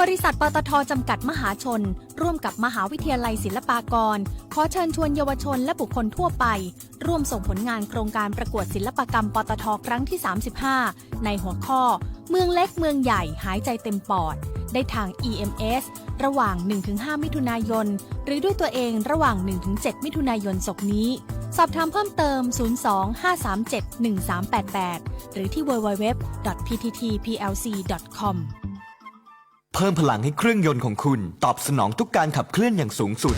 บริษัทปตทจำกัดมหาชน ร่วมกับมหาวิทยาลัยศิลปากร ขอเชิญชวนเยาวชนและบุคคลทั่วไป ร่วมส่งผลงานโครงการประกวดศิลปกรรมปตทครั้งที่ 35 ในหัวข้อ เมืองเล็กเมืองใหญ่หายใจเต็มปอด ได้ทาง EMS ระหว่าง 1-5 มิถุนายน หรือด้วยตัวเองระหว่าง 1-7 มิถุนายนศกนี้ สอบถามเพิ่มเติม 02-537-1388 หรือที่ www.pttplc.com เพิ่มพลังให้เครื่องยนต์ของคุณ ตอบสนองทุกการขับเคลื่อนอย่างสูงสุด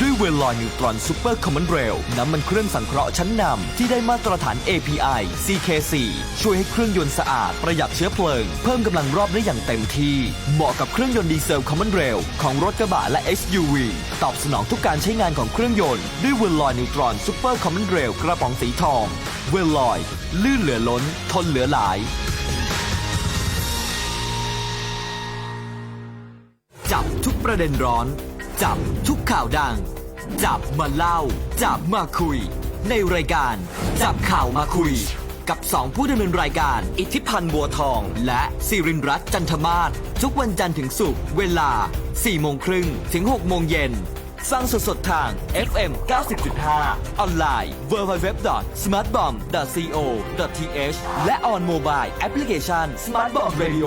ด้วยเวลลอยนิวตรอนซูเปอร์คอมมอนเรลน้ำมันเครื่องสังเคราะห์ชั้นนำที่ได้มาตรฐาน API CK4 ช่วยให้เครื่องยนต์สะอาด ประหยัดเชื้อเพลิง เพิ่มกำลังรอบได้อย่างเต็มที่ เหมาะกับเครื่องยนต์ดีเซลคอมมอนเรลของรถกระบะและ SUV ตอบสนองทุกการใช้งานของเครื่องยนต์ด้วยเวลลอยนิวตรอนซูเปอร์คอมมอนเรลกระป๋องสีทอง เวลลอย ลื่นเหลือล้น ทนเหลือหลาย จับทุกประเด็นร้อน จับทุกข่าวดัง จับมาเล่า จับมาคุย ในรายการ จับข่าวมาคุย กับสองผู้ดำเนินรายการ อิทธิพันธ์บัวทอง และสิรินรัตน์จันทมาศทุกวันจันทร์ถึงศุกร์เวลา4โมงครึ่งถึง6โมงเย็นฟังสดๆทาง FM 90.5 ออนไลน์ www.smartbomb.co.th และ on mobile application Smartbomb Radio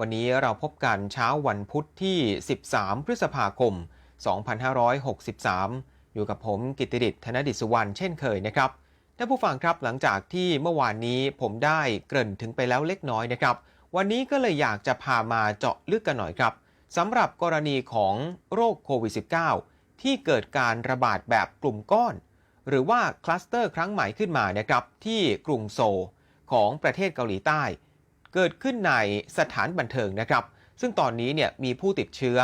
วันนี้เราพบกันเช้าวันพุธที่ 13 พฤษภาคม 2563 อยู่กับผมกิตติดิษธนดิษวรรณเช่นเคยนะครับท่านผู้ฟังครับหลังจากที่เมื่อวานนี้ผมได้เกริ่นถึงไปแล้วเล็กน้อยนะครับ วันนี้ก็เลยอยากจะพามาเจาะลึกกันหน่อยครับสำหรับกรณีของโรคโควิด -19 ที่เกิดการระบาดแบบกลุ่มก้อน หรือว่าคลัสเตอร์ครั้งใหม่ขึ้นมานะครับที่กรุงโซ ของประเทศเกาหลีใต้ เกิดขึ้นในสถานบันเทิงนะครับ ซึ่งตอนนี้เนี่ยมีผู้ติดเชื้อ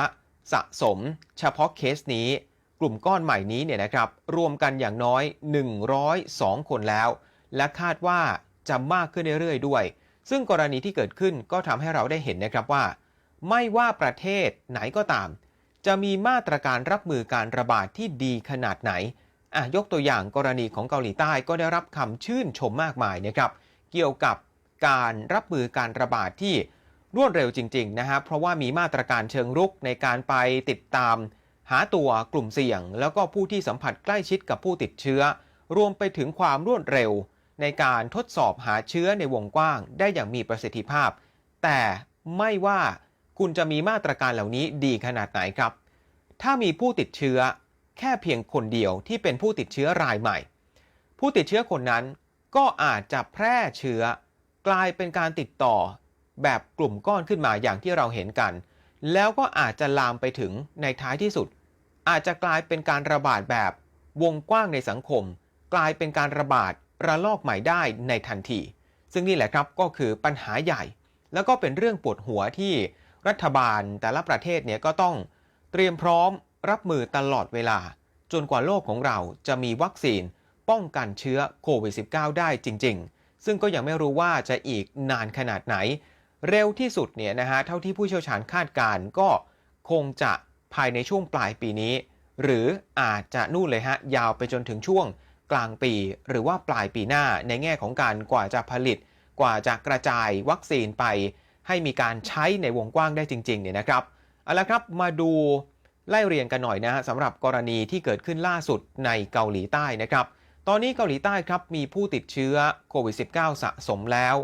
สะสม เฉพาะเคสนี้ กลุ่มก้อนใหม่นี้เนี่ยนะครับ รวมกันอย่างน้อย 102 คนแล้ว และคาดว่าจะมากขึ้นเรื่อยๆด้วย ซึ่งกรณีที่เกิดขึ้นก็ทำให้เราได้เห็นนะครับว่า ไม่ว่าประเทศไหนก็ตาม จะมีมาตรการรับมือการระบาดที่ดีขนาดไหนอะยกตัวอย่างกรณีของเกาหลีใต้ก็ได้รับคำชื่นชมมากมายนะครับ เกี่ยวกับ การรับมือการระบาดที่รวดเร็วจริงๆนะฮะเพราะว่ามีมาตรการเชิงรุกในการไปติดตาม หาตัวกลุ่มเสี่ยง แล้วก็ผู้ที่สัมผัสใกล้ชิดกับผู้ติดเชื้อ รวมไปถึงความรวดเร็ว ในการทดสอบหาเชื้อในวงกว้าง ได้อย่างมีประสิทธิภาพ แต่ไม่ว่าคุณจะมีมาตรการเหล่านี้ดีขนาดไหนครับ ถ้ามีผู้ติดเชื้อแค่เพียงคนเดียวที่เป็นผู้ติดเชื้อรายใหม่ ผู้ติดเชื้อคนนั้นก็อาจจะแพร่เชื้อ กลายเป็นการติดต่อแบบกลุ่มก้อนขึ้นมาอย่างที่เราเห็นกัน แล้วก็อาจจะลามไปถึงในท้ายที่สุด อาจจะกลายเป็นการระบาดแบบวงกว้างในสังคม กลายเป็นการระบาดระลอกใหม่ได้ในทันที ซึ่งนี่แหละครับก็คือปัญหาใหญ่ แล้วก็เป็นเรื่องปวดหัวที่รัฐบาลแต่ละประเทศเนี่ยก็ต้องเตรียมพร้อมรับมือตลอดเวลา จนกว่าโลกของเราจะมีวัคซีนป้องกันเชื้อโควิด -19 ได้จริง ๆ ซึ่งก็ยังไม่รู้ว่าจะอีกนานขนาดไหน เร็วที่สุดเนี่ยนะฮะเท่าที่ผู้เชี่ยวชาญคาดการณ์ก็คงจะภายในช่วงปลายปีนี้ หรืออาจจะนู่นเลยฮะยาวไปจนถึงช่วงกลางปี หรือว่าปลายปีหน้าในแง่ของการกว่าจะผลิต กว่าจะกระจายวัคซีนไป ให้มีการใช้ในวงกว้างได้จริงๆเนี่ยนะครับเอาละครับมาดูไล่เรียงกันหน่อยนะฮะสำหรับกรณีที่เกิดขึ้นล่าสุดในเกาหลีใต้นะครับ ตอนนี้เกาหลีใต้ครับมีผู้ติดเชื้อโควิด -19 สะสมแล้ว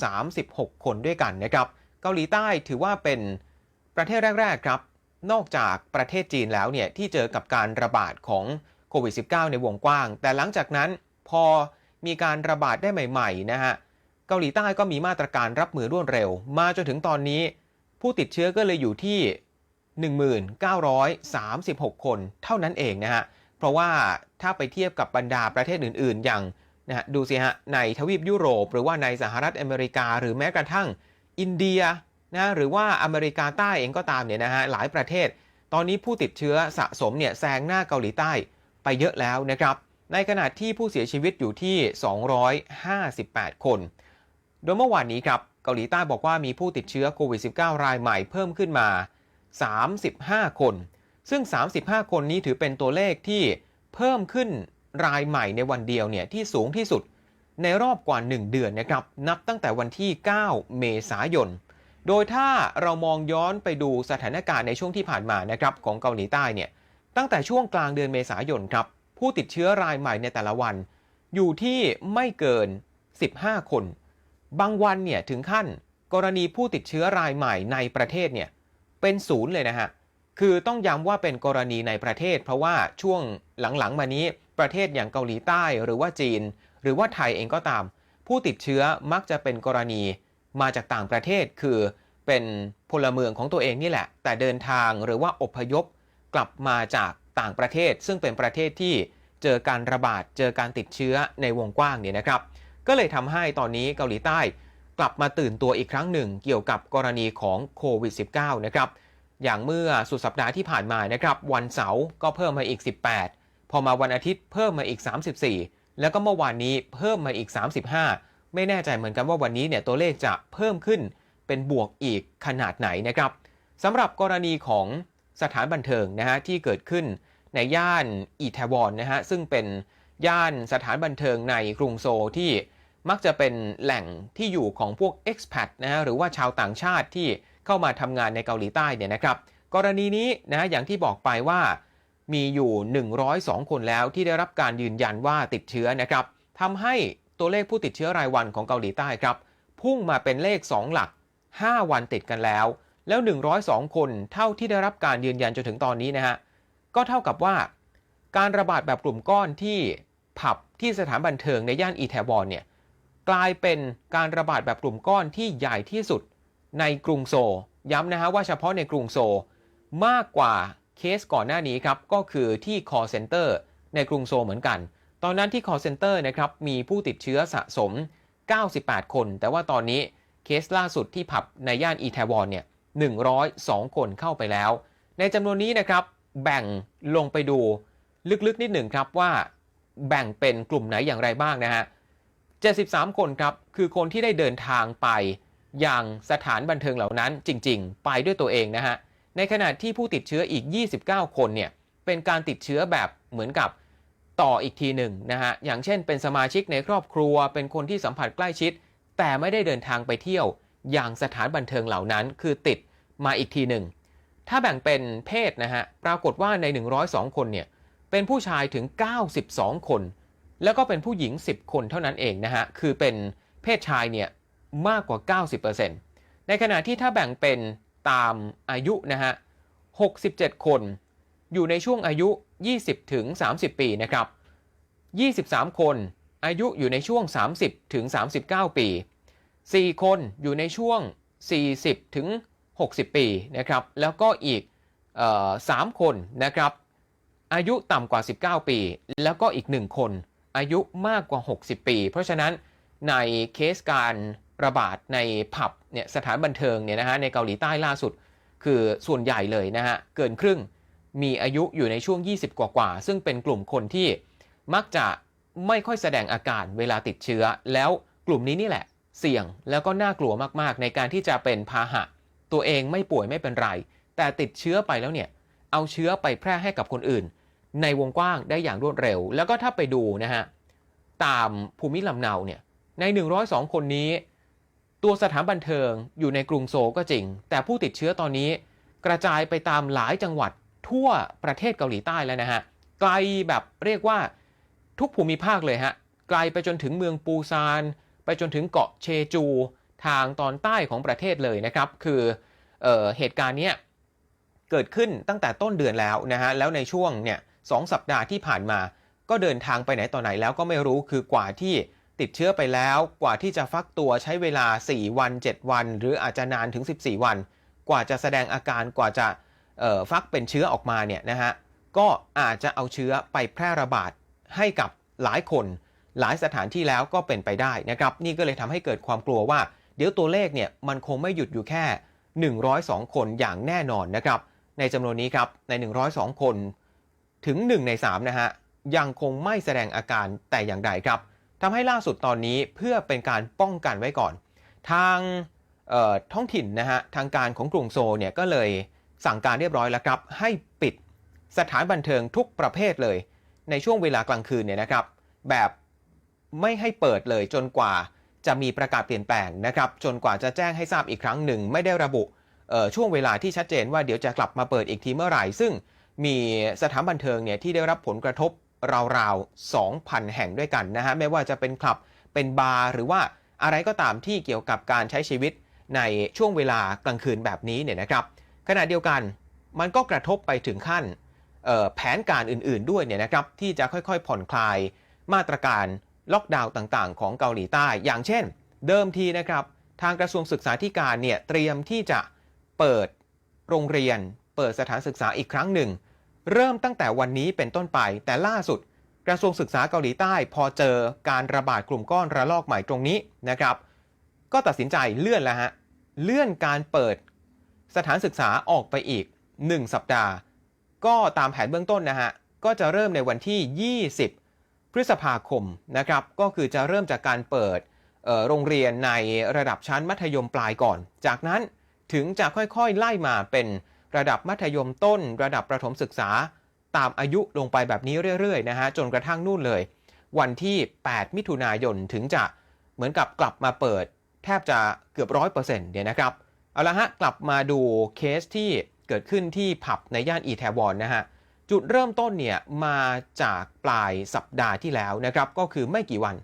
1936 คนด้วยกันนะครับ เกาหลีใต้ถือว่าเป็นประเทศแรก ๆ ครับ นอกจากประเทศจีนแล้วเนี่ยที่เจอกับการระบาดของโควิด -19 ในวงกว้าง แต่หลังจากนั้นพอมีการระบาดได้ใหม่ ๆ นะฮะ เกาหลีใต้ก็มีมาตรการรับมือรวดเร็ว มาจนถึงตอนนี้ ผู้ติดเชื้อก็เลยอยู่ที่ 1936 คนเท่านั้นเองนะฮะ เพราะว่าถ้าไปเทียบกับบรรดาประเทศอื่น ๆ อย่างนะฮะดูสิฮะในทวีปยุโรป หรือว่าในสหรัฐอเมริกา หรือแม้กระทั่งอินเดียนะหรือว่าอเมริกาใต้เองก็ตามเนี่ยนะฮะหลายประเทศ ตอนนี้ผู้ติดเชื้อสะสมเนี่ยแซงหน้าเกาหลีใต้ไปเยอะแล้วนะครับ ในขณะที่ผู้เสียชีวิตอยู่ที่ 258 คน โดยเมื่อวานนี้ครับเกาหลีใต้บอกว่ามีผู้ติดเชื้อโควิด -19 รายใหม่เพิ่มขึ้นมา 35 คน ซึ่ง 35 คนนี้ถือเป็นตัวเลขที่เพิ่มขึ้นรายใหม่ในวันเดียวเนี่ยที่สูงที่สุดในรอบกว่า 1 เดือนนะครับนับตั้งแต่วันที่ 9 เมษายน โดยถ้าเรามองย้อนไปดูสถานการณ์ในช่วงที่ผ่านมานะครับของเกาหลีใต้เนี่ยตั้งแต่ช่วงกลางเดือนเมษายนครับผู้ติดเชื้อรายใหม่ในแต่ละวัน อยู่ที่ไม่เกิน 15 คน บางวันเนี่ยถึงขั้นกรณีผู้ติดเชื้อรายใหม่ในประเทศเนี่ยเป็นศูนย์เลยนะฮะ คือต้องย้ำว่าเป็นกรณีในประเทศ เพราะว่าช่วงหลังๆ มานี้ประเทศอย่างเกาหลีใต้หรือว่าจีน หรือว่าไทยเองก็ตาม ผู้ติดเชื้อมักจะเป็นกรณีมาจากต่างประเทศคือเป็นพลเมืองของตัวเองนี่แหละ แต่เดินทางหรือว่าอพยพกลับมาจากต่างประเทศ ซึ่งเป็นประเทศที่เจอการระบาดเจอการติดเชื้อในวงกว้างเนี่ยนะครับ ก็เลยทำให้ตอนนี้เกาหลีใต้กลับมาตื่นตัวอีกครั้งหนึ่งเกี่ยวกับกรณีของโควิด -19 นะครับ อย่างเมื่อสุดสัปดาห์ที่ผ่านมานะครับ วันเสาร์ก็เพิ่มมาอีก 18 พอมาวันอาทิตย์เพิ่มมาอีก 34 แล้วก็เมื่อวานนี้เพิ่มมาอีก 35 ไม่แน่ใจเหมือนกันว่าวันนี้เนี่ยตัวเลขจะเพิ่มขึ้นเป็นบวกอีกขนาดไหนนะครับสำหรับกรณีของสถานบันเทิงนะฮะที่เกิดขึ้นในย่านอีแทวอนนะฮะซึ่งเป็นย่านสถานบันเทิงในกรุงโซลที่มักจะเป็นแหล่งที่อยู่ของพวก expat นะฮะหรือว่าชาวต่างชาติที่ เข้ามาทำงานในเกาหลีใต้เนี่ยนะครับ กรณีนี้นะอย่างที่บอกไปว่ามีอยู่ 102 คนแล้วที่ได้รับการยืนยันว่าติดเชื้อนะครับทำให้ตัวเลขผู้ติดเชื้อรายวันของเกาหลีใต้ครับ พุ่งมาเป็นเลข 2 หลัก 5 วันติดกันแล้ว แล้ว 102 คนเท่าที่ได้รับการยืนยันจนถึงตอนนี้นะฮะก็เท่ากับว่า การระบาดแบบกลุ่มก้อนที่ผับที่สถานบันเทิงในย่านอีแทวอนเนี่ยกลายเป็นการระบาดแบบกลุ่มก้อนที่ใหญ่ที่สุด ในกรุงโซย้ำนะฮะว่าเฉพาะในกรุงโซมากกว่าเคสก่อนหน้านี้ครับ ก็คือที่ call center ในกรุงโซเหมือนกัน ตอนนั้นที่ call center นะครับมีผู้ติดเชื้อสะสม 98 คน แต่ว่าตอนนี้เคสล่าสุดที่ผับในย่านอีแทวอนเนี่ย 102 คนเข้าไปแล้ว ในจำนวนนี้นะครับแบ่งลงไปดูลึกๆนิดหนึ่งครับว่าแบ่งเป็นกลุ่มไหนอย่างไรบ้างนะฮะ 73 คนครับ คือคนที่ได้เดินทางไป อยังสถานบันเทิงเหล่านั้นจริง ๆ ไปด้วยตัวเองนะฮะ ในขณะที่ผู้ติดเชื้ออีก 29 คนเนี่ยเป็นการติดเชื้อแบบเหมือนกับต่ออีกทีหนึ่งนะฮะ อย่างเช่นเป็นสมาชิกในครอบครัว เป็นคนที่สัมผัสใกล้ชิด แต่ไม่ได้เดินทางไปเที่ยว อย่างสถานบันเทิงเหล่านั้น คือติดมาอีกทีหนึ่ง ถ้าแบ่งเป็นเพศนะฮะ ปรากฏว่าใน 102 คนเนี่ย เป็นผู้ชายถึง 92 คน แล้วก็เป็นผู้หญิง 10 คนเท่านั้นเองนะฮะ คือเป็นเพศชายเนี่ย มากกว่า 90%ในขณะที่ถ้าแบ่งเป็นตามอายุนะฮะ 67 คนอยู่ในช่วงอายุ 20 ถึง 30 ปีนะครับ 23 คนอายุอยู่ในช่วง 30 ถึง 39 ปี 4 คนอยู่ในช่วง 40 ถึง 60 ปีนะครับ แล้วก็อีกออ3คนนะครับ อายุต่ำกว่า 19 ปี แล้วก็อีก 1 คนอายุมากกว่า 60 ปี เพราะฉะนั้นในเคสการ ระบาดในผับเนี่ยสถานบันเทิงเนี่ยนะฮะในเกาหลีใต้ล่าสุด คือส่วนใหญ่เลยนะฮะเกินครึ่งมีอายุอยู่ในช่วง 20 กว่ากว่า ซึ่งเป็นกลุ่มคนที่มักจะไม่ค่อยแสดงอาการเวลาติดเชื้อ แล้วกลุ่มนี้นี่แหละ เสี่ยงแล้วก็น่ากลัวมากๆ ในการที่จะเป็นพาหะ ตัวเองไม่ป่วยไม่เป็นไร แต่ติดเชื้อไปแล้วเนี่ยเอาเชื้อไปแพร่ให้กับคนอื่น ในวงกว้างได้อย่างรวดเร็ว แล้วก็ถ้าไปดูนะฮะตามภูมิลำเนาเนี่ยใน 102 คนนี้ ตัวสถานบันเทิงอยู่ในกรุงโซก็จริง แต่ผู้ติดเชื้อตอนนี้กระจายไปตามหลายจังหวัดทั่วประเทศเกาหลีใต้แล้วนะฮะ ไกลแบบเรียกว่าทุกภูมิภาคเลยฮะ ไกลไปจนถึงเมืองปูซาน ไปจนถึงเกาะเชจูทางตอนใต้ของประเทศเลยนะครับ คือเออเหตุการณ์เนี้ยเกิดขึ้นตั้งแต่ต้นเดือนแล้วนะฮะ แล้วในช่วงเนี่ยสองสัปดาห์ที่ผ่านมา ก็เดินทางไปไหนต่อไหนแล้วก็ไม่รู้คือกว่าที่ ติดเชื้อไปแล้วกว่าที่จะฟักตัวใช้เวลา 4 วัน 7 วัน หรืออาจจะนานถึง 14 วัน กว่าจะแสดงอาการกว่าจะฟักเป็นเชื้อออกมาเนี่ยนะฮะก็อาจจะเอาเชื้อไปแพร่ระบาดให้กับหลายคน หลายสถานที่แล้วก็เป็นไปได้นะครับนี่ก็เลยทำให้เกิดความกลัวว่า เดี๋ยวตัวเลขเนี่ยมันคงไม่หยุดอยู่แค่ 102 คนอย่างแน่นอนนะครับในจำนวนนี้ครับใน 102 คนถึง 1 ใน3นะฮะยังคงไม่แสดงอาการแต่อย่างใดครับ ทำให้ล่าสุดตอนนี้เพื่อเป็นการป้องกันไว้ก่อน ทางท้องถิ่นนะฮะทางการของกรุงโซลเนี่ยก็เลยสั่งการเรียบร้อยแล้วครับ ให้ปิดสถานบันเทิงทุกประเภทเลย ในช่วงเวลากลางคืนเนี่ยนะครับ แบบไม่ให้เปิดเลยจนกว่าจะมีประกาศเปลี่ยนแปลงนะครับ จนกว่าจะแจ้งให้ทราบอีกครั้งหนึ่ง ไม่ได้ระบุช่วงเวลาที่ชัดเจนว่าเดี๋ยวจะกลับมาเปิดอีกทีเมื่อไหร่ ซึ่งมีสถานบันเทิงเนี่ยที่ได้รับผลกระทบ ราวๆ 2,000 แห่งด้วยกันนะฮะไม่ว่าจะเป็นคลับเป็นบาร์หรือว่าอะไรก็ตามที่เกี่ยวกับการใช้ชีวิตในช่วงเวลากลางคืนแบบนี้เนี่ยนะครับ ขณะเดียวกันมันก็กระทบไปถึงขั้นแผนการอื่นๆด้วยเนี่ยนะครับที่จะค่อยๆ ผ่อนคลายมาตรการล็อกดาวน์ต่างๆ ของเกาหลีใต้ อย่างเช่น เดิมทีนะครับทางกระทรวงศึกษาธิการเนี่ยเตรียมที่จะเปิดโรงเรียน เปิดสถานศึกษาอีกครั้งหนึ่ง เริ่มตั้งแต่วันนี้เป็นต้นไป แต่ล่าสุด กระทรวงศึกษาเกาหลีใต้ พอเจอการระบาดกลุ่มก้อนระลอกใหม่ตรงนี้นะครับ ก็ตัดสินใจเลื่อนแล้วฮะเลื่อนการเปิดสถานศึกษาออกไปอีก 1 สัปดาห์ ก็ตามแผนเบื้องต้นนะฮะก็จะเริ่มในวันที่ 20 พฤษภาคมนะครับก็คือจะเริ่มจากการเปิดโรงเรียนในระดับชั้นมัธยมปลายก่อน จากนั้นถึงจะค่อยๆไล่มาเป็น ระดับมัธยมต้น ระดับประถมศึกษา ตามอายุลงไปแบบนี้เรื่อยๆนะฮะจนกระทั่งนู่นเลย วันที่ 8 มิถุนายนถึงจะเหมือนกับกลับมาเปิด แทบจะเกือบร้อยเปอร์เซ็นต์เนี่ยนะครับเอาละฮะกลับมาดูเคสที่เกิดขึ้นที่ผับในย่านอีแทวอนนะฮะจุดเริ่มต้นเนี่ยมาจากปลายสัปดาห์ที่แล้วนะครับก็คือไม่กี่วัน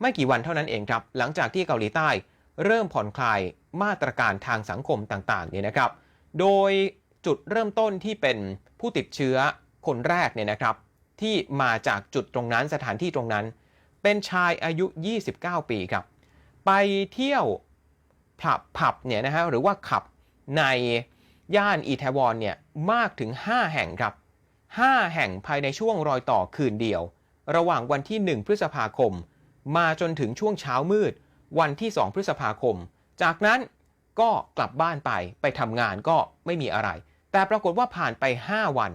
ไม่กี่วันเท่านั้นเองครับ หลังจากที่เกาหลีใต้ เริ่มผ่อนคลายมาตรการทางสังคมต่างๆเนี่ยนะครับ โดย จุดเริ่มต้นที่เป็นผู้ติดเชื้อคนแรกเนี่ยนะครับ ที่มาจากจุดตรงนั้นสถานที่ตรงนั้น เป็นชายอายุ 29 ปีครับ ไปเที่ยวผับผับเนี่ยนะฮะหรือว่าขับในย่านอีแทวอนเนี่ยมากถึง 5 แห่งครับ 5 แห่งภายในช่วงรอยต่อคืนเดียว ระหว่างวันที่ 1 พฤษภาคม มาจนถึงช่วงเช้ามืด วันที่ 2 พฤษภาคม จากนั้นก็กลับบ้านไปไปทำงานก็ไม่มีอะไร แต่ปรากฏว่าผ่านไป 5 วัน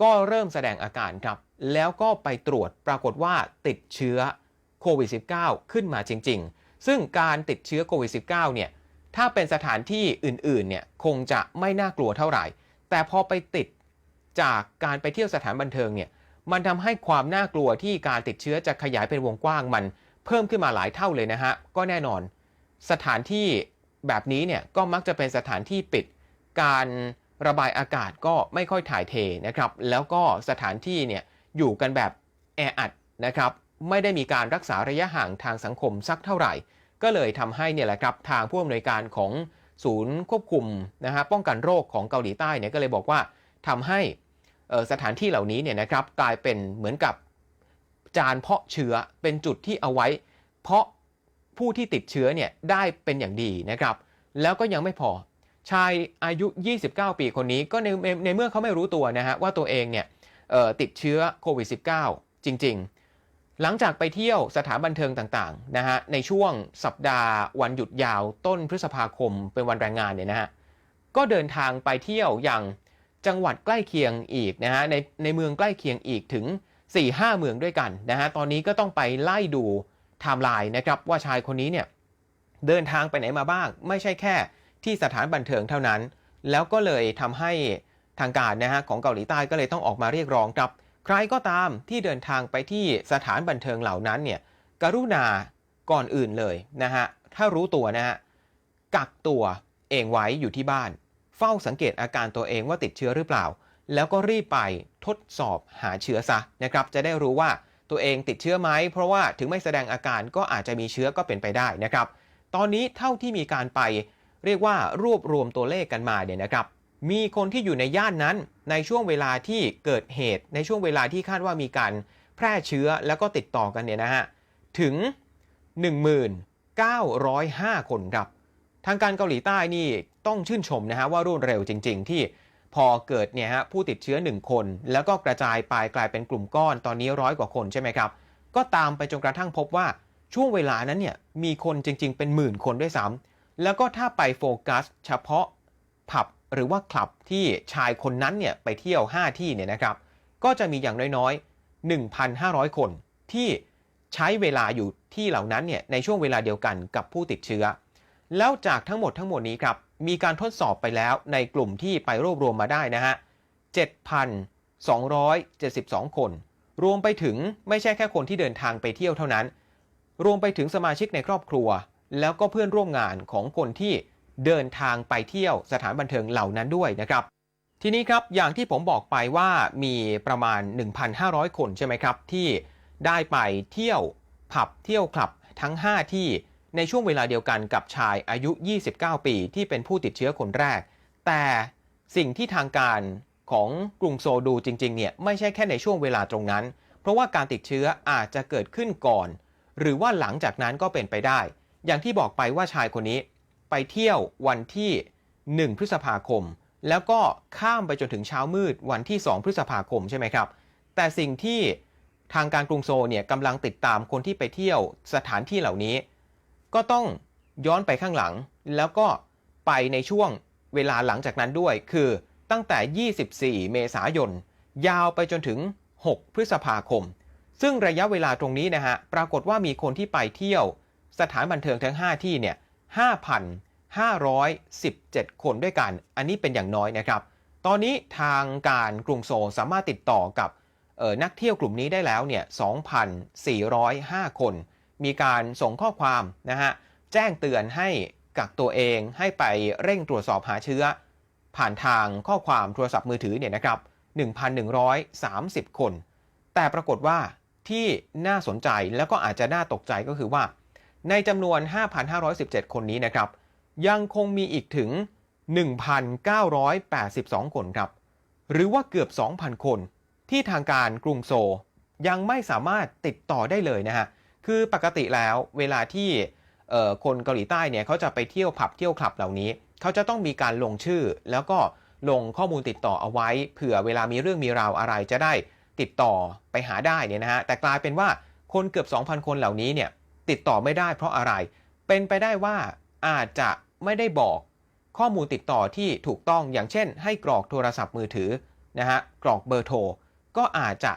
ก็เริ่มแสดงอาการครับ แล้วก็ไปตรวจปรากฏว่าติดเชื้อโควิด -19 ขึ้นมาจริง ๆ ซึ่งการติดเชื้อโควิด -19 เนี่ย ถ้าเป็นสถานที่อื่นๆ เนี่ย คงจะไม่น่ากลัวเท่าไหร่ แต่พอไปติดจากการไปเที่ยวสถานบันเทิงเนี่ย มันทำให้ความน่ากลัวที่การติดเชื้อจะขยายเป็นวงกว้างมันเพิ่มขึ้นมาหลายเท่าเลยนะฮะ ก็แน่นอน สถานที่แบบนี้เนี่ยก็มักจะเป็นสถานที่ปิดการ ระบายอากาศก็ไม่ค่อยถ่ายเทนะครับ แล้วก็สถานที่เนี่ยอยู่กันแบบแออัดนะครับ ไม่ได้มีการรักษาระยะห่างทางสังคมสักเท่าไหร่ ก็เลยทำให้เนี่ยแหละครับทางผู้อำนวยการของศูนย์ควบคุมนะฮะป้องกันโรคของเกาหลีใต้เนี่ยก็เลยบอกว่าทำให้สถานที่เหล่านี้เนี่ยนะครับกลายเป็นเหมือนกับจานเพาะเชื้อเป็นจุดที่เอาไว้ เพาะผู้ที่ติดเชื้อเนี่ยได้เป็นอย่างดีนะครับ แล้วก็ยังไม่พอ ชายอายุ 29 ปีคนนี้ก็ในในเมื่อเขาไม่รู้ตัวนะฮะว่าตัวเองเนี่ยติดเชื้อโควิด -19 จริง ๆ หลังจากไปเที่ยวสถานบันเทิงต่างๆนะฮะในช่วงสัปดาห์วันหยุดยาวต้นพฤษภาคมเป็นวันแรงงานเนี่ยนะฮะก็เดินทางไปเที่ยวอย่างจังหวัดใกล้เคียงอีกนะฮะในในเมืองใกล้เคียงอีกถึง 4-5 เมืองด้วยกันนะฮะตอนนี้ก็ต้องไปไล่ดูไทม์ไลน์นะครับว่าชายคนนี้เนี่ยเดินทางไปไหนมาบ้าง ไม่ใช่แค่ ที่สถานบันเทิงเท่านั้น แล้วก็เลยทำให้ทางการนะฮะของเกาหลีใต้ก็เลยต้องออกมาเรียกร้องครับใครก็ตามที่เดินทางไปที่สถานบันเทิงเหล่านั้นเนี่ยกรุณาก่อนอื่นเลยนะฮะถ้ารู้ตัวนะฮะกักตัวเองไว้อยู่ที่บ้าน เฝ้าสังเกตอาการตัวเองว่าติดเชื้อหรือเปล่า แล้วก็รีบไปทดสอบหาเชื้อซะนะครับ จะได้รู้ว่าตัวเองติดเชื้อไหม เพราะว่าถึงไม่แสดงอาการก็อาจจะมีเชื้อก็เป็นไปได้นะครับ ตอนนี้เท่าที่มีการไป เรียกว่ารวบรวมตัวเลขกันมาเนี่ยนะครับ มีคนที่อยู่ในย่านนั้นในช่วงเวลาที่เกิดเหตุ ในช่วงเวลาที่คาดว่ามีการแพร่เชื้อแล้วก็ติดต่อกันเนี่ยนะฮะถึง 1905 คนครับ ทางการเกาหลีใต้นี่ต้องชื่นชมนะฮะว่ารวดเร็วจริง ๆ ที่พอเกิดเนี่ยฮะผู้ติดเชื้อ 1 คน แล้วก็กระจายไปกลายเป็นกลุ่มก้อนตอนนี้ร้อยกว่าคนใช่ไหมครับ ก็ก็ตามไปจนกระทั่งพบว่าช่วงเวลานั้นเนี่ยมีคนจริง ๆ เป็นหมื่นคนด้วยซ้ำ แล้วก็ถ้าไปโฟกัสเฉพาะผับหรือว่าคลับที่ชายคนนั้นเนี่ยไปเที่ยว 5 ที่เนี่ยนะครับ ก็จะมีอย่างน้อยๆ 1,500 คนที่ใช้เวลาอยู่ที่เหล่านั้นเนี่ยในช่วงเวลาเดียวกันกับผู้ติดเชื้อ แล้วจากทั้งหมดทั้งหมวลนี้ครับ มีการทดสอบไปแล้วในกลุ่มที่ไปรวบรวมมาได้นะฮะ 7,272 คน รวมไปถึงไม่ใช่แค่คนที่เดินทางไปเที่ยวเท่านั้น รวมไปถึงสมาชิกในครอบครัว แล้วก็เพื่อนร่วมงานของคนที่เดินทางไปเที่ยวสถานบันเทิงเหล่านั้นด้วยนะครับ ทีนี้ครับอย่างที่ผมบอกไปว่ามีประมาณ 1,500 คนใช่ไหมครับ ที่ได้ไปเที่ยวผับเที่ยวคลับทั้ง 5 ที่ในช่วงเวลาเดียวกันกับชายอายุ 29 ปี ที่เป็นผู้ติดเชื้อคนแรก แต่สิ่งที่ทางการของกรุงโซลดูจริงๆเนี่ยไม่ใช่แค่ในช่วงเวลาตรงนั้น เพราะว่าการติดเชื้ออาจจะเกิดขึ้นก่อน หรือว่าหลังจากนั้นก็เป็นไปได้ อย่างที่บอกไปว่าชายคนนี้ไปเที่ยววันที่ 1 พฤษภาคม แล้วก็ข้ามไปจนถึงเช้ามืดวันที่ 2 พฤษภาคมใช่ไหมครับ แต่สิ่งที่ทางการกรุงโซลเนี่ยกำลังติดตามคนที่ไปเที่ยวสถานที่เหล่านี้ ก็ต้องย้อนไปข้างหลัง แล้วก็ไปในช่วงเวลาหลังจากนั้นด้วย คือตั้งแต่ 24 เมษายน ยาวไปจนถึง 6 พฤษภาคม ซึ่งระยะเวลาตรงนี้นะฮะ ปรากฏว่ามีคนที่ไปเที่ยว สถานบันเทิงทั้ง 5 ที่เนี่ย5,517 คนด้วยกัน อันนี้เป็นอย่างน้อยนะครับ ตอนนี้ทางการกรุงโซลสามารถติดต่อกับออนักเที่ยวกลุ่มนี้ได้แล้วเนี่ย 2,405 คน มีการส่งข้อความนะฮะ แจ้งเตือนให้กักตัวเองให้ไปเร่งตรวจสอบหาเชื้อ ผ่านทางข้อความโทรศัพท์มือถือเนี่ยนะครับ 1,130 คน แต่ปรากฏว่าที่น่าสนใจแล้วก็อาจจะน่าตกใจก็คือว่า ในจำนวน 5,517 คนนี้นะครับ ยังคงมีอีกถึง 1,982 คนครับ หรือว่าเกือบ 2,000 คน ที่ทางการกรุงโซลยังไม่สามารถติดต่อได้เลยนะฮะ คือปกติแล้วเวลาที่คนเกาหลีใต้เนี่ยเขาจะไปเที่ยวผับเที่ยวคลับเหล่านี้ เขาจะต้องมีการลงชื่อ แล้วก็ลงข้อมูลติดต่อเอาไว้ เผื่อเวลามีเรื่องมีราวอะไรจะได้ติดต่อไปหาได้เนี่ยนะฮะ แต่กลายเป็นว่าคนเกือบ 2,000 คนเหล่านี้เนี่ย ติดต่อไม่ได้เพราะอะไร เป็นไปได้ว่าอาจจะไม่ได้บอกข้อมูลติดต่อที่ถูกต้องอย่างเช่น ให้กรอกโทรศัพท์มือถือนะฮะกรอกเบอร์โทร ก็อาจจะ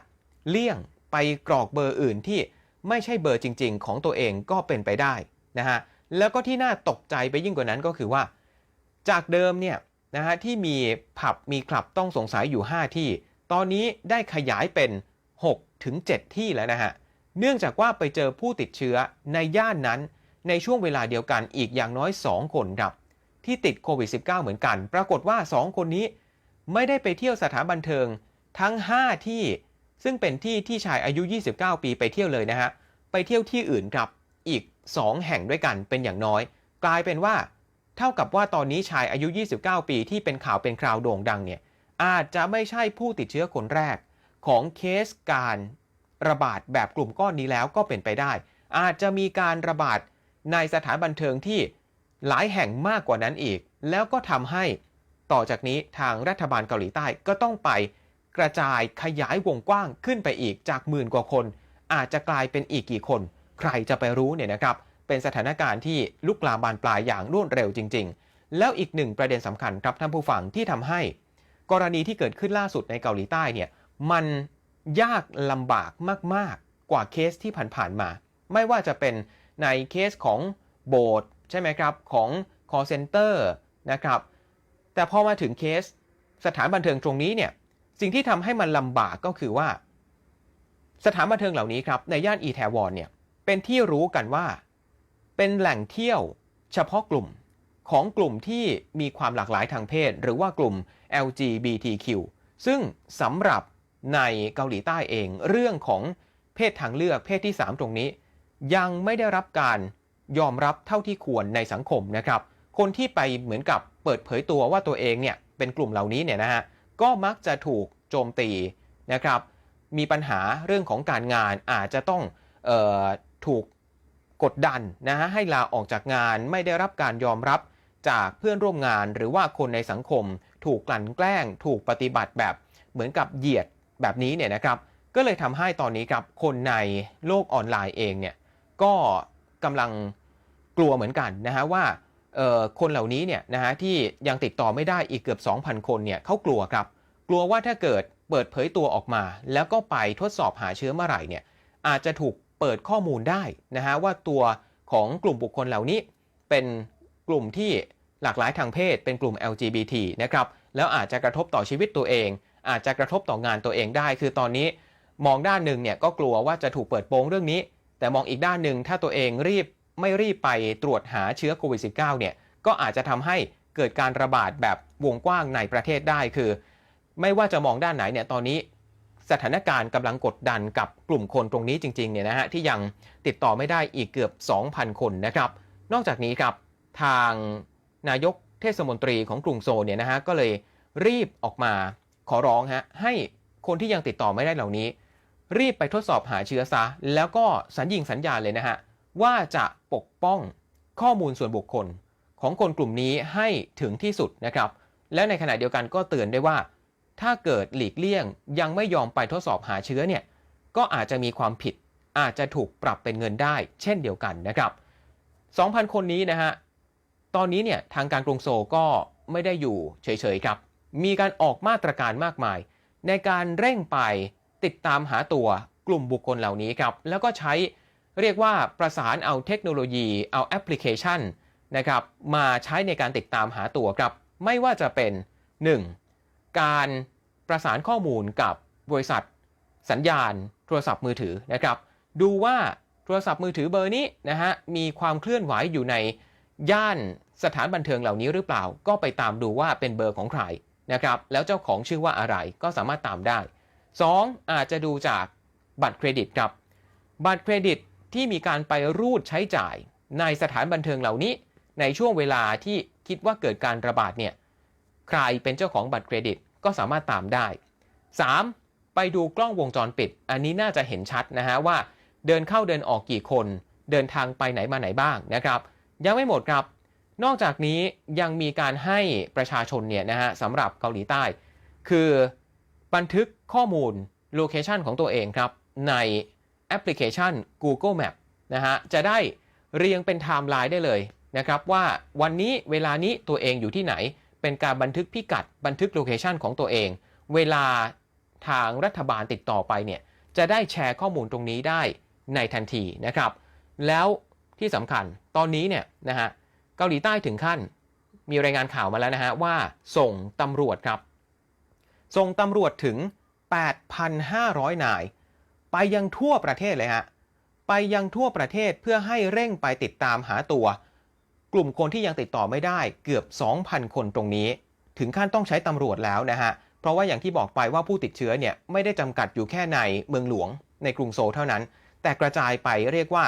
เลี่ยงไปกรอกเบอร์อื่นที่ไม่ใช่เบอร์จริง ๆ ของตัวเองก็เป็นไปได้นะฮะแล้วก็ที่น่าตกใจไปยิ่งกว่านั้นก็คือว่า จากเดิมเนี่ยนะฮะที่มีผับมีคลับต้องสงสัยอยู่ 5 ที่ ตอนนี้ได้ขยายเป็น 6 ถึง 7 ที่แล้วนะฮะ เนื่องจากว่าไปเจอผู้ติดเชื้อในย่านนั้น ในช่วงเวลาเดียวกันอีกอย่างน้อย 2 คนครับ ที่ติดโควิด -19 เหมือนกัน ปรากฏว่า 2 คนนี้ ไม่ได้ไปเที่ยวสถานบันเทิงทั้ง 5 ที่ ซึ่งเป็นที่ที่ชายอายุ 29 ปีไปเที่ยวเลยนะฮะ ไปเที่ยวที่อื่นครับ อีก 2 แห่งด้วยกันเป็นอย่างน้อย กลายเป็นว่า เท่ากับว่าตอนนี้ชายอายุ 29 ปีที่เป็นข่าวเป็นคราวโด่งดังเนี่ยอาจจะไม่ใช่ผู้ติดเชื้อคนแรกของเคสการ ระบาดแบบกลุ่มก้อนนี้แล้วก็เป็นไปได้ อาจจะมีการระบาดในสถานบันเทิงที่หลายแห่งมากกว่านั้นอีก แล้วก็ทำให้ต่อจากนี้ทางรัฐบาลเกาหลีใต้ก็ต้องไปกระจายขยายวงกว้างขึ้นไปอีกจากหมื่นกว่าคน อาจจะกลายเป็นอีกกี่คน ใครจะไปรู้เนี่ยนะครับ เป็นสถานการณ์ที่ลุกลามบานปลายอย่างรวดเร็วจริง ๆ แล้วอีกหนึ่งประเด็นสำคัญครับท่านผู้ฟังที่ทำให้ กรณีที่เกิดขึ้นล่าสุดในเกาหลีใต้เนี่ยมัน ยากลำบากมากๆ กว่าเคสที่ผ่านๆมา ไม่ว่าจะเป็นในเคสของโบสถ์ใช่ไหมครับ ของ call center นะครับ แต่พอมาถึงเคสสถานบันเทิงตรงนี้เนี่ย สิ่งที่ทำให้มันลำบากก็คือว่า สถานบันเทิงเหล่านี้ครับ ในย่านอีแทวอนเนี่ย เป็นที่รู้กันว่า เป็นแหล่งเที่ยวเฉพาะกลุ่มของกลุ่มที่มีความหลากหลายทางเพศ หรือว่ากลุ่ม LGBTQ ซึ่งสำหรับ ในเกาหลีใต้เอง เรื่องของเพศทางเลือกเพศที่ 3 ตรงนี้ ยังไม่ได้รับการยอมรับเท่าที่ควรในสังคมนะครับ คนที่ไปเหมือนกับเปิดเผยตัวว่าตัวเองเนี่ยเป็นกลุ่มเหล่านี้เนี่ยนะฮะก็มักจะถูกโจมตีนะครับ มีปัญหาเรื่องของการงานอาจจะต้องออถูกกดดันนะฮะให้ลาออกจากงานไม่ได้รับการยอมรับจากเพื่อนร่วมงานหรือว่าคนในสังคม ถูกกลั่นแกล้ง ถูกปฏิบัติแบบเหมือนกับเหยียด แบบนี้เนี่ยนะครับ ก็เลยทำให้ตอนนี้ครับคนในโลกออนไลน์เองเนี่ยก็กำลังกลัวเหมือนกันนะฮะว่าคนเหล่านี้เนี่ยนะฮะที่ยังติดต่อไม่ได้อีกเกือบ 2,000 คนเนี่ยเขากลัวครับ กลัวว่าถ้าเกิดเปิดเผยตัวออกมา แล้วก็ไปทดสอบหาเชื้อเมื่อไหร่เนี่ยอาจจะถูกเปิดข้อมูลได้นะฮะว่าตัวของกลุ่มบุคคลเหล่านี้ เป็นกลุ่มที่หลากหลายทางเพศ เป็นกลุ่ม LGBT นะครับแล้วอาจจะกระทบต่อชีวิตตัวเอง อาจจะกระทบต่องานตัวเองได้ คือตอนนี้มองด้านหนึ่งเนี่ยก็กลัวว่าจะถูกเปิดโปงเรื่องนี้ แต่มองอีกด้านหนึ่งถ้าตัวเองรีบไม่รีบไปตรวจหาเชื้อโควิด -19 เนี่ยก็อาจจะทำให้เกิดการระบาดแบบวงกว้างในประเทศได้คือ ไม่ว่าจะมองด้านไหนเนี่ยตอนนี้สถานการณ์กำลังกดดันกับกลุ่มคนตรงนี้จริงๆเนี่ยนะฮะที่ยังติดต่อไม่ได้อีกเกือบ 2,000 คนนะครับ นอกจากนี้ครับทางนายกเทศมนตรีของกรุงโซลเนี่ยนะฮะก็เลยรีบออกมา ขอร้องฮะให้คนที่ยังติดต่อไม่ได้เหล่านี้ รีบไปทดสอบหาเชื้อซะ แล้วก็สัญญิงสัญญาเลยนะฮะ ว่าจะปกป้องข้อมูลส่วนบุคคล ของคนกลุ่มนี้ให้ถึงที่สุดนะครับ และในขณะเดียวกันก็เตือนได้ว่า ถ้าเกิดหลีกเลี่ยงยังไม่ยอมไปทดสอบหาเชื้อเนี่ยก็อาจจะมีความผิดอาจจะถูกปรับเป็นเงินได้ เช่นเดียวกันนะครับ 2,000 คนนี้นะฮะตอนนี้เนี่ยทางการกรุงโซลก็ไม่ได้อยู่เฉยๆครับ มีการออกมาตรการมากมาย ในการเร่งไปติดตามหาตัวกลุ่มบุคคลเหล่านี้ครับแล้วก็ใช้เรียกว่าประสานเอาเทคโนโลยีเอาแอปพลิเคชันนะครับมาใช้ในการติดตามหาตัวครับไม่ว่าจะเป็น 1. การประสานข้อมูลกับบริษัท สัญญาณ โทรศัพท์มือถือนะครับ ดูว่าโทรศัพท์มือถือเบอร์นี้นะฮะมีความเคลื่อนไหวอยู่ในย่านสถานบันเทิงเหล่านี้หรือเปล่า ก็ไปตามดูว่าเป็นเบอร์ของใคร นะครับแล้วเจ้าของชื่อว่าอะไรก็สามารถตามได้ 2. อาจจะดูจากบัตรเครดิตครับบัตรเครดิตที่มีการไปรูดใช้จ่ายในสถานบันเทิงเหล่านี้ ในช่วงเวลาที่คิดว่าเกิดการระบาดเนี่ยใครเป็นเจ้าของบัตรเครดิตก็สามารถตามได้ 3. ไปดูกล้องวงจรปิด อันนี้น่าจะเห็นชัดนะฮะว่า เดินเข้าเดินออกกี่คน เดินทางไปไหนมาไหนบ้างนะครับ ยังไม่หมดครับ นอกจากนี้ยังมีการให้ประชาชนเนี่ยนะฮะสำหรับเกาหลีใต้ คือบันทึกข้อมูลโลเคชันของตัวเองครับ ในแอปพลิเคชัน Google Map นะฮะจะได้เรียงเป็นไทม์ไลน์ได้เลยนะครับว่าวันนี้เวลานี้ตัวเองอยู่ที่ไหน เป็นการบันทึกพิกัดบันทึกโลเคชันของตัวเอง เวลาทางรัฐบาลติดต่อไปเนี่ยจะได้แชร์ข้อมูลตรงนี้ได้ในทันทีนะครับ แล้วที่สำคัญตอนนี้เนี่ยนะฮะ เกาหลีใต้ถึงขั้น มีรายงานข่าวมาแล้วนะฮะว่าส่งตำรวจครับ ส่งตำรวจถึง 8,500 นาย ไปยังทั่วประเทศเลยฮะไปยังทั่วประเทศเพื่อให้เร่งไปติดตามหาตัว กลุ่มคนที่ยังติดต่อไม่ได้เกือบ 2,000 คนตรงนี้ ถึงขั้นต้องใช้ตำรวจแล้วนะฮะเพราะว่าอย่างที่บอกไปว่าผู้ติดเชื้อเนี่ยไม่ได้จำกัดอยู่แค่ในเมืองหลวงในกรุงโซลเท่านั้น แต่กระจายไปเรียกว่า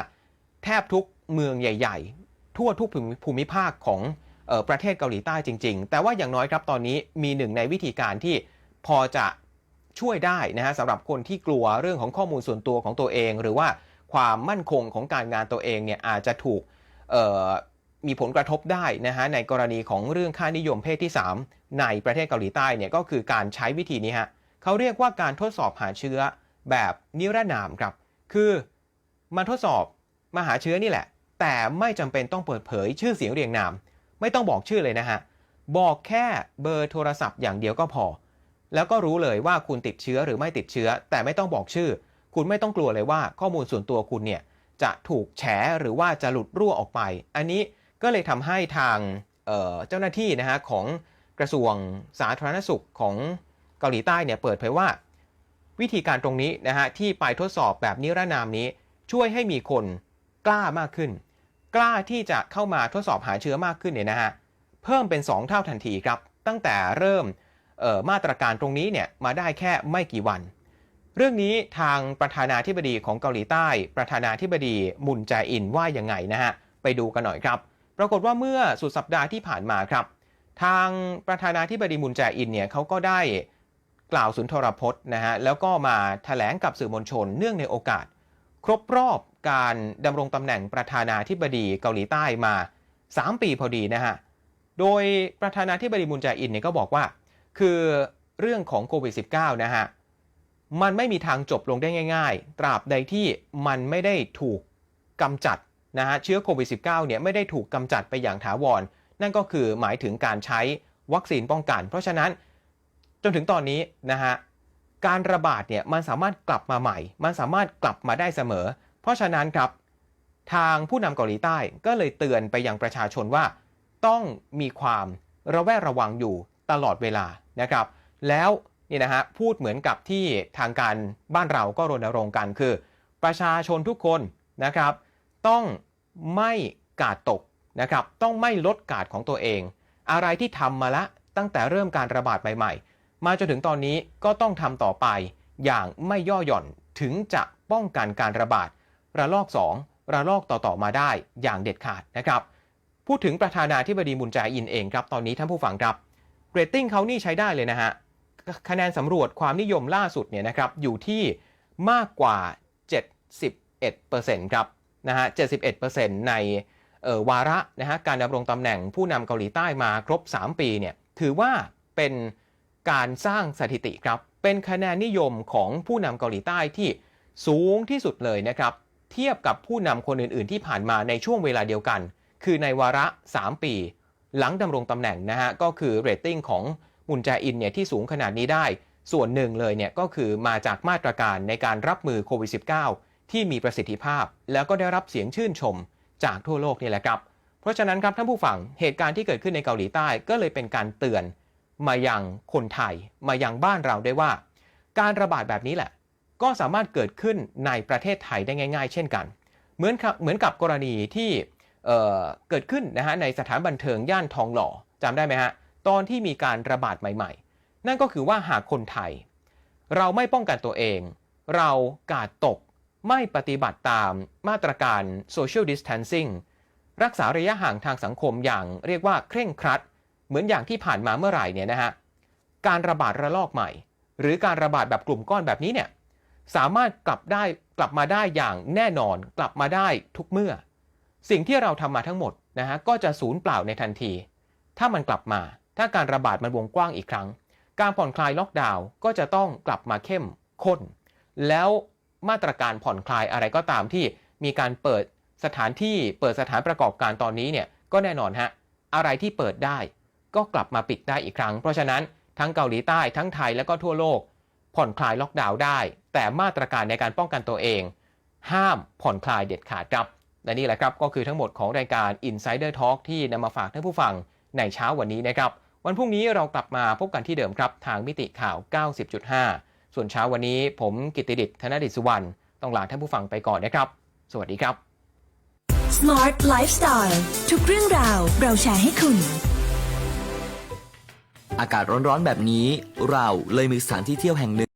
แทบทุกเมืองใหญ่ๆ ทั่วทุกภูมิภาคของออประเทศเกาหลีใต้จริง ๆ แต่ว่าอย่างน้อยครับตอนนี้มีหนึ่งในวิธีการที่พอจะช่วยได้นะฮะสำหรับคนที่กลัวเรื่องของข้อมูลส่วนตัวของตัวเอง หรือว่าความมั่นคงของการงานตัวเองเนี่ยอาจจะถูกมีผลกระทบได้นะฮะในกรณีของเรื่องค่านิยมเพศที่ 3 ในประเทศเกาหลีใต้เนี่ยก็คือการใช้วิธีนี้ฮะเขาเรียกว่าการทดสอบหาเชื้อแบบนิรนามครับ คือมาทดสอบมาหาเชื้อนี่แหละ แต่ไม่จำเป็นต้องเปิดเผยชื่อเสียงเรียงนาม ไม่ต้องบอกชื่อเลยนะฮะ บอกแค่เบอร์โทรศัพท์อย่างเดียวก็พอ แล้วก็รู้เลยว่าคุณติดเชื้อหรือไม่ติดเชื้อ แต่ไม่ต้องบอกชื่อ คุณไม่ต้องกลัวเลยว่าข้อมูลส่วนตัวคุณเนี่ยจะถูกแฉหรือว่าจะหลุดรั่วออกไป อันนี้ก็เลยทำให้ทางเเจ้าหน้าที่นะฮะของกระทรวงสาธารณสุขของเกาหลีใต้เนี่ยเปิดเผยว่า วิธีการตรงนี้นะฮะที่ไปทดสอบแบบนิรนามนี้ช่วยให้มีคนกล้ามากขึ้น กล้าที่จะเข้ามาทดสอบหาเชื้อมากขึ้นเนี่ยนะฮะเพิ่มเป็น 2 เท่าทันทีครับ ตั้งแต่เริ่มมาตรการตรงนี้เนี่ยมาได้แค่ไม่กี่วัน เรื่องนี้ทางประธานาธิบดีของเกาหลีใต้ ประธานาธิบดีมุนแจอินว่ายังไงนะฮะไปดูกันหน่อยครับ ปรากฏว่าเมื่อสุดสัปดาห์ที่ผ่านมาครับ ทางประธานาธิบดีมุนแจอินเนี่ยเขาก็ได้กล่าวสุนทรพจน์นะฮะแล้วก็มาถแถลงกับสื่อมวลชนเนื่องในโอกาส ครบรอบการดำรงตำแหน่งประธานาธิบดีเกาหลีใต้มา 3 ปีพอดีนะฮะ โดยประธานาธิบดีมุนแจอินเนี่ยก็บอกว่า คือเรื่องของโควิด -19 นะฮะ มันไม่มีทางจบลงได้ง่าย ๆ ตราบใดที่มันไม่ได้ถูกกำจัดนะฮะเชื้อโควิด -19 เนี่ยไม่ได้ถูกกำจัดไปอย่างถาวร นั่นก็คือหมายถึงการใช้วัคซีนป้องกัน เพราะฉะนั้นจนถึงตอนนี้นะฮะ การระบาดเนี่ยมันสามารถกลับมาใหม่ มันสามารถกลับมาได้เสมอ เพราะฉะนั้นครับ ทางผู้นำเกาหลีใต้ก็เลยเตือนไปยังประชาชนว่า ต้องมีความระแวดระวังอยู่ตลอดเวลานะครับ แล้วนี่นะฮะพูดเหมือนกับที่ทางการบ้านเราก็รณรงค์กันคือ ประชาชนทุกคนนะครับ ต้องไม่กาดตกนะครับ ต้องไม่ลดกาดของตัวเอง อะไรที่ทำมาละตั้งแต่เริ่มการระบาดใหม่ๆ มาจนถึงตอนนี้ก็ต้องทำต่อไป อย่างไม่ย่อหย่อนถึงจะป้องกันการระบาด ระลอก 2 ระลอกต่อๆมาได้อย่างเด็ดขาดนะครับ พูดถึงประธานาธิบดีมุนแจอินเองครับตอนนี้ท่านผู้ฟังครับเรตติ้งเขานี่ใช้ได้เลยนะฮะคะแนนสำรวจความนิยมล่าสุดเนี่ยนะครับอยู่ที่มากกว่า 71%ครับนะฮะ 71%ในเอ่อวาระนะฮะการดำรงตำแหน่งผู้นำเกาหลีใต้มาครบ 3 ปีเนี่ยถือว่าเป็น การสร้างสถิติครับ เป็นคะแนนนิยมของผู้นำเกาหลีใต้ที่สูงที่สุดเลยนะครับ เทียบกับผู้นำคนอื่น ๆ ที่ผ่านมาในช่วงเวลาเดียวกัน คือในวาระ 3 ปี หลังดำรงตำแหน่งนะฮะ ก็คือเรตติ้งของมุนแจอินเนี่ยที่สูงขนาดนี้ได้ ส่วนหนึ่งเลยเนี่ยก็คือมาจากมาตรการในการรับมือโควิด -19 ที่มีประสิทธิภาพ แล้วก็ได้รับเสียงชื่นชมจากทั่วโลกนี่แหละครับ เพราะฉะนั้นครับท่านผู้ฟังเหตุการณ์ที่เกิดขึ้นในเกาหลีใต้ก็เลยเป็นการเตือน มายังคนไทย มายังบ้านเราได้ว่า การระบาดแบบนี้แหละ ก็สามารถเกิดขึ้นในประเทศไทยได้ง่าย ๆ เช่นกัน เหมือนเหมือนกับกรณีที่เเกิดขึ้นนะฮะในสถานบันเทิงย่านทองหล่อจำได้ไหมฮะตอนที่มีการระบาดใหม่ ๆ นั่นก็คือว่าหากคนไทย เราไม่ป้องกันตัวเอง เรากาดตกไม่ปฏิบัติตามมาตรการ social distancing รักษาระยะห่างทางสังคมอย่างเรียกว่าเคร่งครัด เหมือนอย่างที่ผ่านมาเมื่อไหร่เนี่ยนะฮะการระบาดระลอกใหม่ หรือการระบาดแบบกลุ่มก้อนแบบนี้เนี่ยสามารถกลับได้กลับมาได้อย่างแน่นอนกลับมาได้ทุกเมื่อ สิ่งที่เราทำมาทั้งหมดนะฮะก็จะสูญเปล่าในทันที ถ้ามันกลับมา ถ้าการระบาดมันวงกว้างอีกครั้ง การผ่อนคลายล็อกดาวน์ก็จะต้องกลับมาเข้มข้น แล้วมาตรการผ่อนคลายอะไรก็ตามที่มีการเปิดสถานที่เปิดสถานประกอบการตอนนี้เนี่ยก็แน่นอนฮะอะไรที่เปิดได้ ก็กลับมาปิดได้อีกครั้ง เพราะฉะนั้นทั้งเกาหลีใต้ทั้งไทยและก็ทั่วโลก ผ่อนคลายล็อกดาวน์ได้ แต่มาตรการในการป้องกันตัวเอง ห้ามผ่อนคลายเด็ดขาดครับและนี่แหละครับก็คือทั้งหมดของรายการ Insider Talk ที่นำมาฝากท่านผู้ฟังในเช้าวันนี้นะครับ วันพรุ่งนี้เรากลับมาพบกันที่เดิมครับ ทางมิติข่าว 90.5 ส่วนเช้าวันนี้ผมกิตติดิษฐ์ธนดิษสุวรรณต้องลาท่านผู้ฟังไปก่อนนะครับ สวัสดีครับ Smart Lifestyle ทุกเรื่องราวเราแชร์ให้คุณ อากาศร้อนๆแบบนี้ เราเลยมีสถานที่เที่ยวแห่งหนึ่ง